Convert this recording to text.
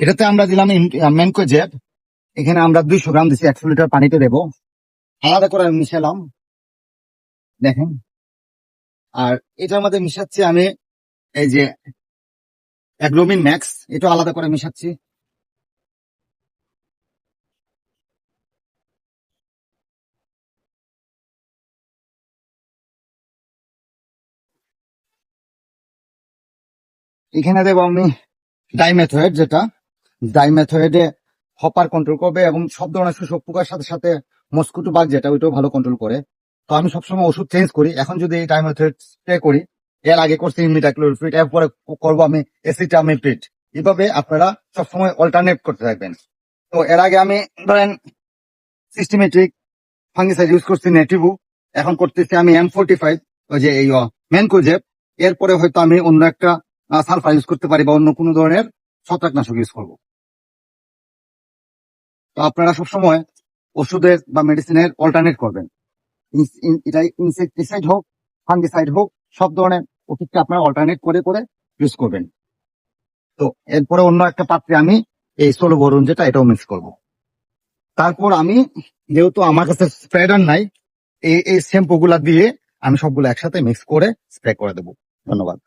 এটাতে আমরা দিলাম ম্যানকো জেট এখানে আমরা দুইশো গ্রাম দিচ্ছি একশো লিটার পানিতে দেবো। আলাদা করে মিশালাম। দেখেন। আর এটার মধ্যে মিশাচ্ছি আমি এই যে অ্যাগ্লোমিন ম্যাক্স এটা আলাদা করে মিশাচ্ছি। এখানে দেবো আমি ডাইমেথয়েড যেটা। ডাইমেথয়েডে হপার কন্ট্রোল করবে এবং সব ধরনের শোষক পোকার সাথে সাথে মস্কুটো বাগ যেটা ওইটাও ভালো কন্ট্রোল করে। তো আমি সবসময় ওষুধ চেঞ্জ করি। এখন যদি এই ডাইমেথয়েড স্প্রে করি, এর আগে করছি ইমিডাক্লোরফিট এরপরে করব আমি এসিটামিপ্রিট এভাবে আপনারা সবসময় অল্টারনেট করতে থাকবেন। তো এর আগে আমি ধরেন সিস্টেমেট্রিক ফাঙ্গিসাইড ইউজ করছি নেটিভু এখন করতেছি আমি এম ফোর্টি ফাইভ ওই যে এই ম্যানকোজেব এরপরে হয়তো আমি অন্য একটা সালফার ইউজ করতে পারি বা অন্য কোনো ধরনের ছত্রাকনাশক ইউজ করব। তো আপনারা সবসময় ওষুধের বা মেডিসিনের অল্টারনেট করবেন। এটা ইনসেকটিসাইড হোক ফাঙ্গিসাইড হোক, সব ধরনের ওষুধকে আপনারা অল্টারনেট করে করে ইউজ করবেন। তো এরপরে অন্য একটা পাত্রে আমি এই সোলো বরুন যেটা, এটাও মিক্স করব। তারপর আমি, যেহেতু আমার কাছে স্প্রেডার নাই, এই এই শ্যাম্পু গুলা দিয়ে আমি সবগুলো একসাথে মিক্স করে স্প্রে করে দেবো। ধন্যবাদ।